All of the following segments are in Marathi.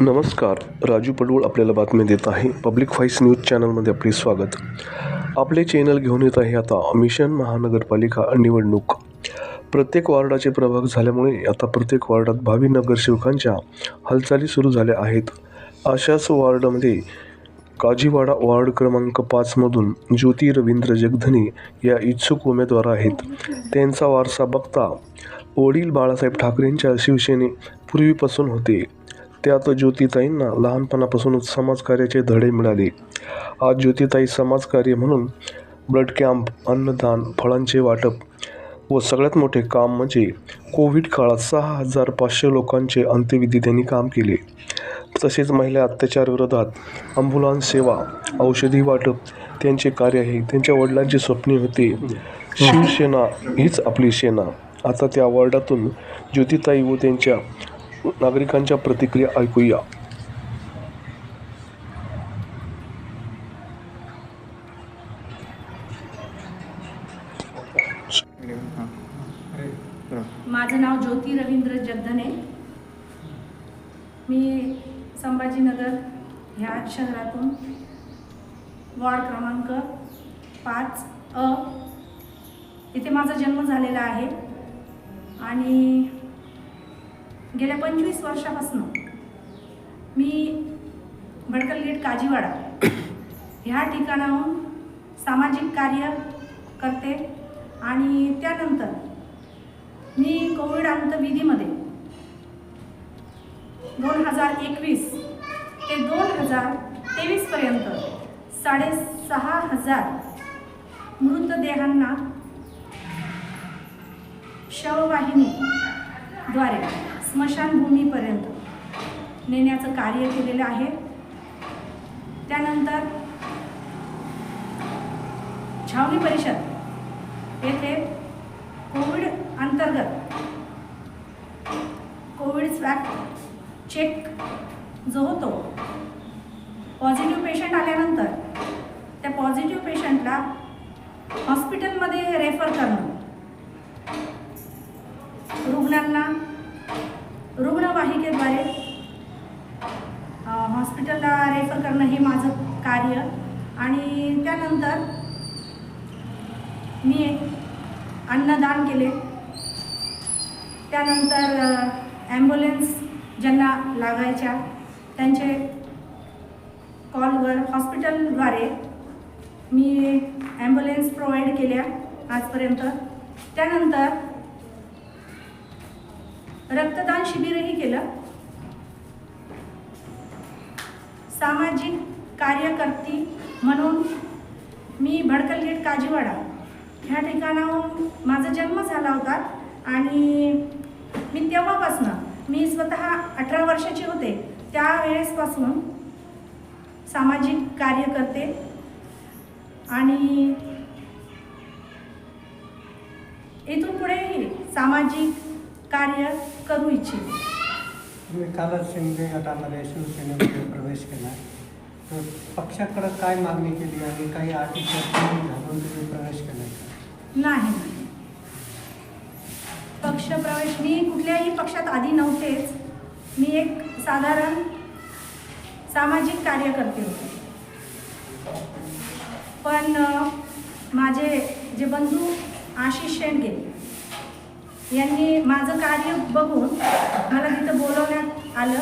नमस्कार. राजू पडवळ आपल्याला बातमी देत आहे. पब्लिक व्हॉईस न्यूज चॅनलमध्ये आपले स्वागत. आपले चॅनल घेऊन येत आहे आता मिशन महानगरपालिका निवडणूक. प्रत्येक वार्डाचे प्रभाग झाल्यामुळे आता प्रत्येक वार्डात भावी नगरसेवकांच्या हालचाली सुरू झाल्या आहेत. अशाच वार्डामध्ये काजीवाडा वार्ड क्रमांक पाचमधून ज्योती रवींद्र जगधने या इच्छुक उमेदवार आहेत. त्यांचा वारसा बघता वडील बाळासाहेब ठाकरेंच्या शिवसेने पूर्वीपासून होते. त्यात ज्योतिताईंना लहानपणापासूनच समाजकार्याचे धडे मिळाले. आज ज्योतिताई समाजकार्य म्हणून ब्लड कॅम्प अन्नदान फळांचे वाटप व सगळ्यात मोठे काम म्हणजे कोविड काळात सहा हजार पाचशे लोकांचे अंत्यविधी त्यांनी काम केले. तसेच महिला अत्याचारविरोधात अम्ब्युलन्स सेवा औषधी वाटप त्यांचे कार्य आहे. त्यांच्या वडिलांची स्वप्ने होते शिवसेना हीच आपली सेना. आता त्या वॉर्डातून ज्योतिताई व त्यांच्या नागरिकांच्या प्रतिक्रिया ऐकूया. माझं नाव ज्योती रवींद्र जगधने मी संभाजीनगर ह्या शहरातून वॉर्ड क्रमांक पाच अ. इथे माझा जन्म झालेला आहे. आणि गेल्या पंचवीस वर्षापासून मी भडकल गेट काजीवाडा ह्या ठिकाणाहून सामाजिक कार्य करते आणि त्यानंतर मी कोविड अंतविधीमध्ये दोन हजार एकवीस ते दोन हजार तेवीसपर्यंत साडेसहा हजार मृतदेहांना शववाहिनीद्वारे स्मशानभूमीपर्यंत नेण्याचं कार्य केलेलं आहे. त्यानंतर छावणी परिषद येथे कोविड अंतर्गत कोविड स्वॅब चेक जो होतो पॉझिटिव्ह पेशंट आल्यानंतर त्या पॉझिटिव्ह पेशंटला हॉस्पिटलमध्ये रेफर करणं रुग्णांना रुग्णवाहिकेद्वारे अ, हॉस्पिटलला रेफर करणं हे माझं कार्य. आणि त्यानंतर मी अन्नदान केले. त्यानंतर ॲम्ब्युलन्स ज्यांना लागायच्या त्यांचे कॉलवर हॉस्पिटलद्वारे मी ॲम्ब्युलन्स प्रोव्हाइड केल्या आजपर्यंत. त्यानंतर रक्तदान शिबिरही केलं. सामाजिक कार्यकर्ती म्हणून मी भडकल गेट काजीवाडा. ह्या ठिकाणाहून माझा जन्म झाला होता आणि मी तेव्हापासनं मी स्वतः अठरा वर्षाचे होते त्यावेळेसपासून सामाजिक कार्य करते आणि इथून पुढेही सामाजिक कार्य करू इच्छिते. तुम्ही कालच शिंदे गटामध्ये शिवसेनेमध्ये प्रवेश केला. पक्षाकडं काय मागणी केली आणि काही अटी घालून तुम्ही प्रवेश केला नाही पक्ष प्रवेश मी कुठल्याही पक्षात आधी नव्हतेच. मी एक साधारण सामाजिक कार्यकर्ते होते. पण माझे जे बंधू आशिष शेंडगे यांनी माझं कार्य बघून मला तिथं बोलवण्यात आलं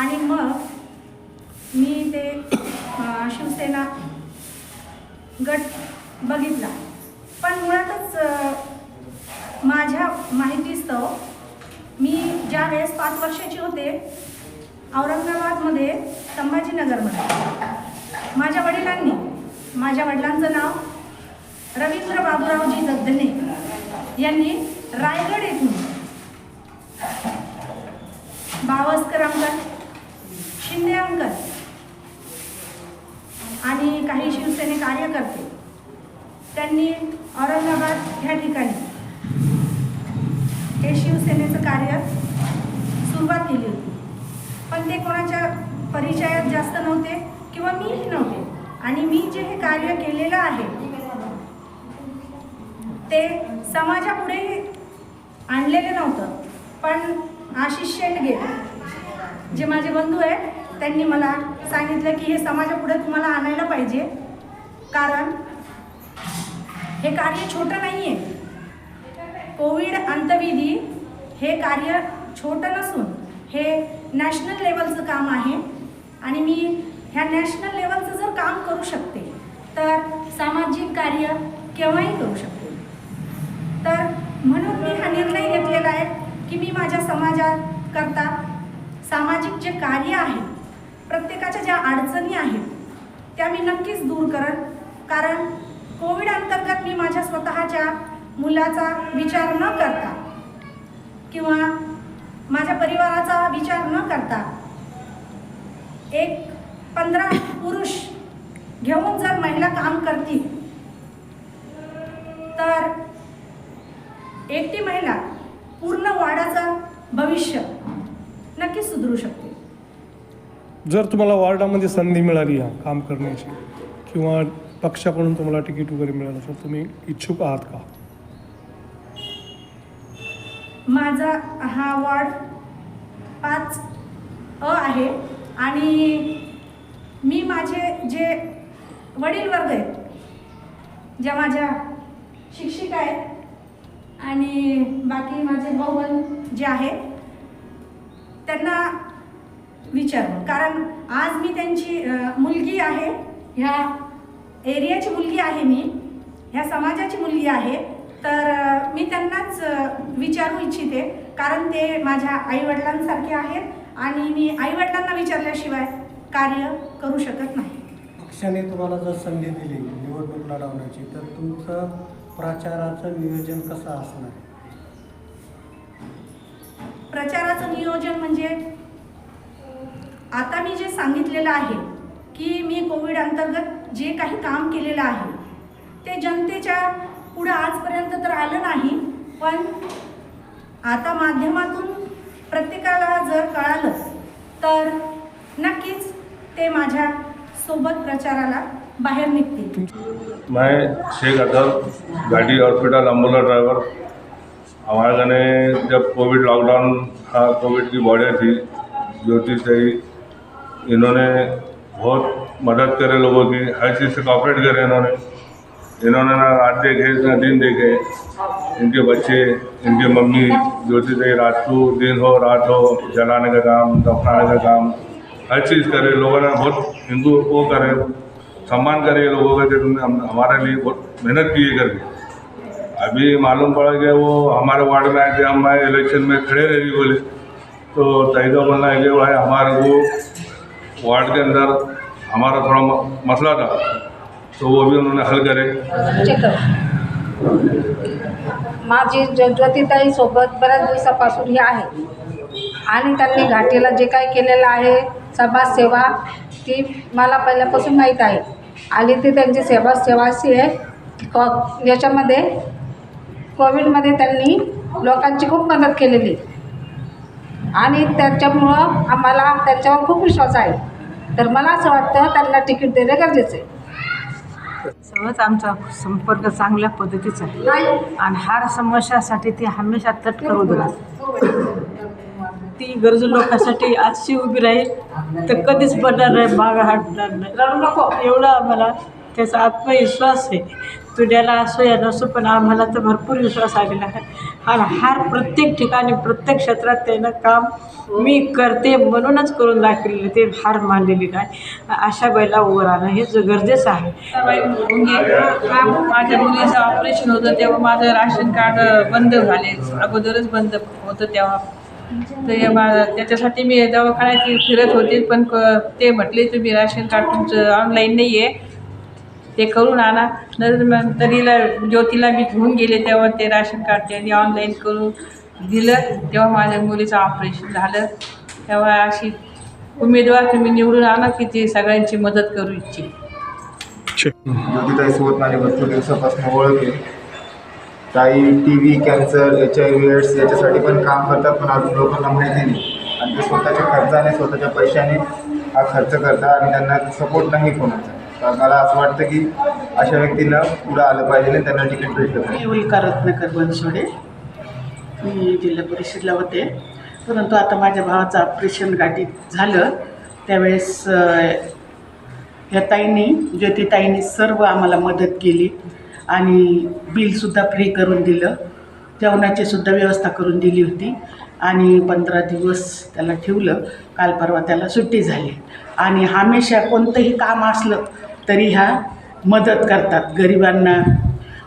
आणि मग मी ते शिवसेना गट बघितला. पण मुळातच माझ्या माहितीस्तव मी ज्या वेळेस पाच वर्षाची होते औरंगाबादमध्ये संभाजीनगरमध्ये माझ्या वडिलांनी माझ्या वडिलांचं नाव रवींद्र बाबूरावजी दद्दने यांनी रायगड येथून बावस्कर अंकल शिंदे अंकल आणि काही शिवसेने कार्यकर्ते त्यांनी औरंगाबाद ह्या ठिकाणी हे शिवसेनेचं कार्य सुरुवात केली होती. पण ते कोणाच्या परिचयात जास्त नव्हते किंवा मीही नव्हते. आणि मी जे हे कार्य केलेलं आहे ते समाजापुढे आणलेलं नव्हतं. पण आशिष शेंडगे जे माझे बंधू आहेत त्यांनी मला सांगितलं की हे समाजापुढे तुम्हाला आणायला पाहिजे. कारण हे कार्य छोटं नाही आहे कोविड अंतविधी हे कार्य छोटं नसून हे नॅशनल लेवलचं काम आहे. आणि मी ह्या नॅशनल लेवलचं जर काम करू शकते तर सामाजिक कार्य केव्हाही करू शकते. तर म्हणून मी हा निर्णय घेतलेला आहे की मी माझ्या समाजाकरता सामाजिक जे कार्य आहे प्रत्येकाच्या ज्या अडचणी आहेत त्या मी नक्कीच दूर करत कारण कोविड अंतर्गत मी माझ्या स्वतःच्या मुलाचा विचार न करता किंवा माझ्या परिवाराचा विचार न करता एक पंधरा पुरुष घेऊन जर महिला काम करतील तर एकटी महिला पूर्ण वाडाचं भविष्य नक्कीच सुधरू शकते. जर तुम्हाला वॉर्डामध्ये संधी मिळाली आहे काम करण्याची किंवा पक्षाकडून तुम्हाला तिकीट वगैरे मिळालं तर तुम्ही इच्छुक आहात का? माझा हा वॉर्ड पाच अ आहे आणि मी माझे जे वडील वर्ग आहेत ज्या माझ्या शिक्षिका आहेत आणि बाकी माझे भाऊ जे आहेत त्यांना विचारू कारण आज मी त्यांची मुलगी आहे. ह्या एरियाची मुलगी आहे मी. ह्या समाजाची मुलगी आहे. तर मी त्यांनाच विचारू इच्छिते. कारण ते माझ्या आईवडिलांसारखे आहेत आणि मी आईवडिलांना विचारल्याशिवाय कार्य करू शकत नाही. पक्षाने तुम्हाला जर संधी दिली निवडणूक लढवण्याची तर तुमचं प्रचाराचं नियोजन कसं असणार? प्रचाराचं नियोजन म्हणजे आता मी जे सांगितलेलं आहे की मी कोविड अंतर्गत जे काही काम केलेलं आहे ते जनतेच्या पुढं आजपर्यंत तर आलं नाही पण आता माध्यमातून प्रत्येकाला जर कळालं तर नक्कीच ते माझ्या सोबत प्रचाराला बाहेर निघतील. मैं शेख अदर गाड़ी हॉस्पिटल अम्बुला ड्राइवर। हमारे जब कोविड लॉकडाउन था कोविड की बॉर्डर थी ज्योति सही इन्होंने बहुत मदद करे लोगों की, हर चीज़ से कॉपरेट करे इन्होंने। इन्होंने ना रात देखे, ना दिन देखे। इनके बच्चे, इनके मम्मी ज्योति सही रात को दिन हो, रात हो, जलाने का काम, दफनाने का काम, हर चीज़ करे। लोगों ने बहुत हिंदू वो करे, सम्मान करे लोगों का, जो हम, हमारे लिए बहुत मेहनत की है करके अभी मालूम पड़ा कि वो हमारे वार्ड में आए थे, हम इलेक्शन में खड़े रहे बोले। तो का बोलना है कि भाई, हमारे वो वार्ड के अंदर हमारा थोड़ा मसला था तो वो भी उन्होंने हल करे। माझी ज्यो सोबत बऱ्याच दिवसापासून ही आहे. आणि त्यांनी घाटीला जे काही केलेलं आहे समाजसेवा ती मला पहिल्यापासून माहीत आहे. आणि ती त्यांची सेवा सेवा अशी आहे क याच्यामध्ये कोविडमध्ये त्यांनी लोकांची खूप मदत केलेली. आणि त्याच्यामुळं आम्हाला त्याच्यावर खूप विश्वास आहे. तर मला असं वाटतं त्यांना तिकीट देणं गरजेचं आहे. सहज आमचा संपर्क चांगल्या पद्धतीचा आहे. आणि हार समस्यासाठी ती हमेशा तत्पर उभी राहते ती गरजू लोकांसाठी आजची उभी राहील तर कधीच पडणार नाही मागं हटणार नाही. एवढा आम्हाला त्याचा आत्मविश्वास आहे. तुझ्याला असो या नसो पण आम्हाला तर भरपूर विश्वास आलेला आहे. आणि हार प्रत्येक ठिकाणी प्रत्येक क्षेत्रात त्यानं काम मी करते म्हणूनच करून दाखवलेलं ते हार मानलेली नाही. अशा बैला उभं राहणं हे ज- गरजेचं आहे. माझ्या मुलीचं ऑपरेशन होतं तेव्हा माझं राशन कार्ड बंद झाले. अगोदरच बंद होतं तेव्हा. तर हे मा- त्याच्यासाठी मी दवाखान्यात फिरत होते पण क- ते म्हटले तुम्ही राशन कार्ड तुमचं ऑनलाईन नाही आहे ते करून आणा. नंतर मग तरीला ज्योतीला मी घेऊन गेले तेव्हा ते राशन कार्ड त्यांनी ऑनलाईन करून दिलं. तेव्हा माझ्या मुलीचं ऑपरेशन झालं. तेव्हा अशी उमेदवार तुम्ही निवडून आणा की ती सगळ्यांची मदत करू इच्छित. ज्योतिताई सोबत माझी भरपूर दिवसापासून ओळख आहे. काही T V cancer H I V AIDS याच्यासाठी पण काम करतात पण अजून लोकांना माहिती नाही. आणि ते स्वतःच्या खर्चाने स्वतःच्या पैशाने हा खर्च करतात आणि त्यांना सपोर्ट नाही कोणाचा. मला असं वाटतं की अशा व्यक्तींना पुढं आलं पाहिजे आणि त्यांना तिकीट भेटलं पाहिजे. मी उल्का रत्नाकर बनसोडे. मी जिल्हा परिषदला होते. परंतु आता माझ्या भावाचं ऑपरेशन गाठीत झालं. त्यावेळेस ह्या ताईंनी ज्योतिताईंनी सर्व आम्हाला मदत केली आणि बिलसुद्धा फ्री करून दिलं. जेवणाची सुद्धा व्यवस्था करून दिली होती. आणि पंधरा दिवस त्याला ठेवलं. काल परवा त्याला सुट्टी झाली. आणि हमेशा कोणतंही काम असलं तरी ह्या मदत करतात गरिबांना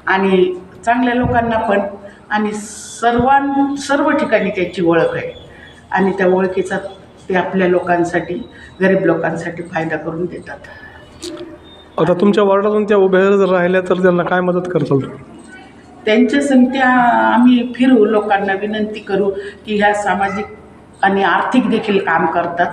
आणि चांगल्या लोकांना पण. आणि सर्वां सर्व ठिकाणी त्याची ओळख आहे. आणि त्या ओळखीचा ते आपल्या लोकांसाठी गरीब लोकांसाठी फायदा करून देतात. आता तुमच्या वार्डातून त्या उभ्या जर राहिल्या तर त्यांना काय मदत करताल? तुम्ही त्यांच्या संगत्या आम्ही फिरू लोकांना विनंती करू की ह्या सामाजिक आणि आर्थिक देखील काम करतात.